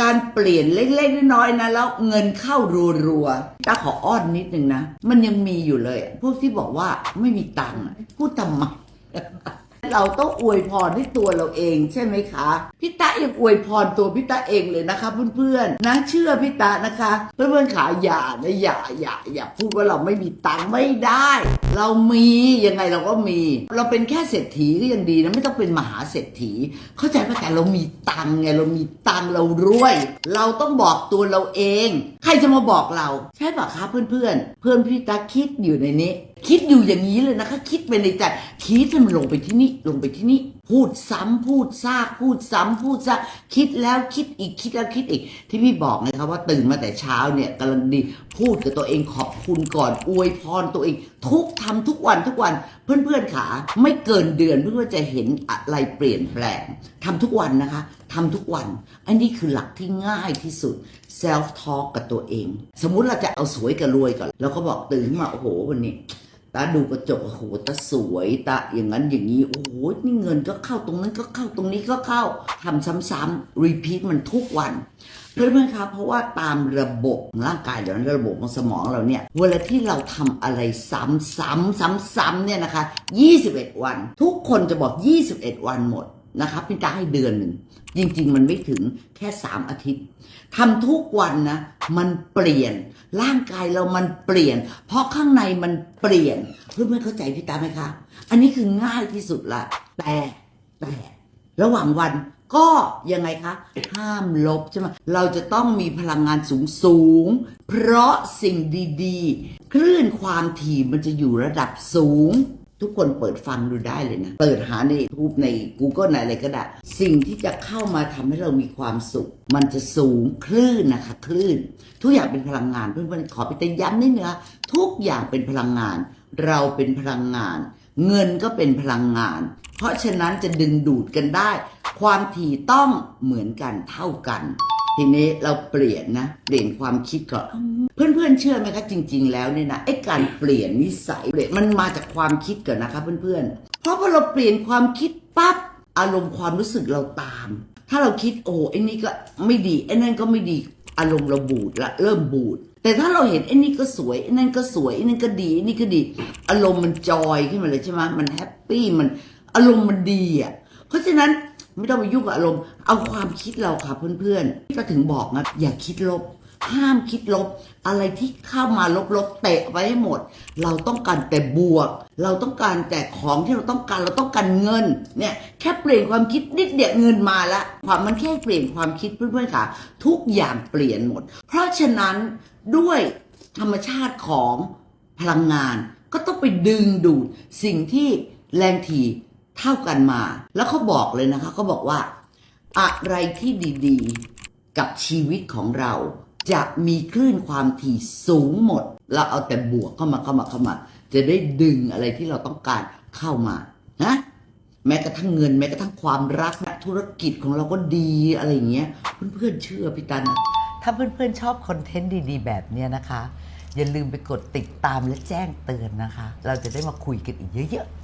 การเปลี่ยนเล็กๆน้อยๆนะแล้วเงินเข้ารัวๆตาขออ้อนนิดนึงนะ มันยังมีอยู่เลย พวกที่บอกว่าไม่มีตังค์พูดทำไม เราต้องอวยพรให้ตัวเราเองใช่ไหมคะพี่ตะยังอวยพรตัวพี่ตะเองเลยนะคะ เพื่อนๆนะเชื่อพี่ตะนะคะเพื่อนๆขาอย่านะอย่าอย่าอย่าพูดว่าเราไม่มีตังค์ไม่ได้ เรามียังไงเราก็มี เราเป็นแค่เศรษฐีก็ยังดีนะไม่ต้องเป็นมหาเศรษฐี เข้าใจป่ะแต่เรามีตังค์ไงเรามีตังค์เรารวย เราต้องบอกตัวเราเอง ใครจะมาบอกเรา ใช่ป่ะคะเพื่อนๆ เพื่อนพี่ตาคิดอยู่ในนี้ คิดอยู่อย่างนี้เลยนะคะ คิดไปในใจคิดให้มันลงไปที่นี่ลงไปที่นี่ พูดซ้ำพูดซากพูดซ้ำพูดซากคิดแล้วคิดอีกคิดแล้วคิดอีก ที่พี่บอกไงคะว่าตื่นมาแต่เช้าเนี่ยกำลังดีพูดกับตัวเองขอบคุณก่อนอวยพรตัวเอง ทุกทำทุกวันทุกวันเพื่อนๆขาไม่เกินเดือนเพื่อนๆจะเห็นอะไรเปลี่ยนแปลงทำทุกวันนะคะทำทุกวัน อันนี้คือหลักที่ง่ายที่สุด self talk กับตัวเอง สมมุติเราจะเอาสวยกับรวยก่อนเราก็บอกตื่นมาโอ้โหวันนี้ ตาดูกระจกโอ้โหตาสวยตาอย่างนั้นอย่างนี้โอ้โหนี่เงินก็เข้าตรงนั้นก็เข้าตรงนี้ก็เข้าทำซ้ำๆรีพีทมันทุกวันเพื่อนๆครับเพราะว่าตามระบบร่างกายเดี๋ยวระบบของสมองเราเนี่ย เวลาที่เราทำอะไรซ้ำซ้ำซ้ำซ้ำๆเนี่ยนะคะ 21 วัน ทุกคนจะบอก 21 วันหมด นะครับพี่ตาให้เดือนหนึ่งจริง ๆ มันไม่ถึงแค่3อาทิตย์ทำทุกวันนะ มันเปลี่ยน ร่างกายเรามันเปลี่ยน เพราะข้างในมันเปลี่ยนเพื่อนๆเข้าใจพี่ตาไหมคะอันนี้คือง่ายที่สุดละแต่แต่ระหว่างวันก็ยังไงคะ ห้ามลบใช่ไหมเราจะต้องมีพลังงานสูงสูงๆเพราะสิ่งดี ๆ คลื่นความถี่มันจะอยู่ระดับสูง ทุกคนเปิดฟังดูได้เลยนะ เปิดหาในทูบใน Google ในอะไรก็ได้ สิ่งที่จะเข้ามาทำให้เรามีความสุข มันจะสูงคลื่นนะคะ คลื่น ทุกอย่างเป็นพลังงานเพื่อนๆขอไปเตือนย้ำนิดนึงนะทุกอย่างเป็นพลังงาน เราเป็นพลังงาน เงินก็เป็นพลังงาน เพราะฉะนั้นจะดึงดูดกันได้ ความถี่ต้องเหมือนกันเท่ากัน ทีนี้เราเปลี่ยนนะเปลี่ยนความคิดก่อนเพื่อนๆเชื่อไหมคะจริง ๆ แล้วเนี่ยนะไอ้การเปลี่ยนนิสัยเปลี่ยนมันมาจากความคิดก่อนนะคะเพื่อนๆเพราะพอเราเปลี่ยนความคิดปั๊บอารมณ์ความรู้สึกเราตาม ถ้าเราคิดโอ้ไอ้นี่ก็ไม่ดีไอ้นั่นก็ไม่ดีอารมณ์เราบูดละเริ่มบูดแต่ถ้าเราเห็นไอ้นี่ก็สวยไอ้นั่นก็สวยไอ้นั่นก็ดีไอ้นี่ก็ดี อารมณ์มันจอยขึ้นมาเลยใช่ไหมมันแฮปปี้มันอารมณ์มันดีอะเพราะฉะนั้น ไม่ต้องไปยุ่งกับอารมณ์ เอาความคิดเราค่ะเพื่อนๆ ก็ถึงบอกนะอย่าคิดลบ ห้ามคิดลบ อะไรที่เข้ามาลบๆเตะไว้ให้หมด เราต้องการแต่บวก เราต้องการแต่ของที่เราต้องการเราต้องการเงิน เนี่ยแค่เปลี่ยนความคิดนิดเดียวเงินมาละความมันแค่เปลี่ยนความคิดเพื่อนๆค่ะ ทุกอย่างเปลี่ยนหมด เพราะฉะนั้นด้วยธรรมชาติของพลังงาน ก็ต้องไปดึงดูดสิ่งที่แรงถี่ เท่ากันมา แล้วเขาบอกเลยนะคะเขาบอกว่า อะไรที่ดีๆกับชีวิตของเรา จะมีคลื่นความถี่สูงหมด เราเอาแต่บวกเข้ามาเข้ามาเข้ามา จะได้ดึงอะไรที่เราต้องการเข้ามานะแม้กระทั่งเงินแม้กระทั่งความรักนะธุรกิจของเราก็ดีอะไรอย่างเงี้ยเพื่อนๆเชื่อพี่ตันถ้าเพื่อนๆชอบคอนเทนต์ดีๆ แบบเนี้ยนะคะ อย่าลืมไปกดติดตามและแจ้งเตือนนะคะ เราจะได้มาคุยกันอีกเยอะๆ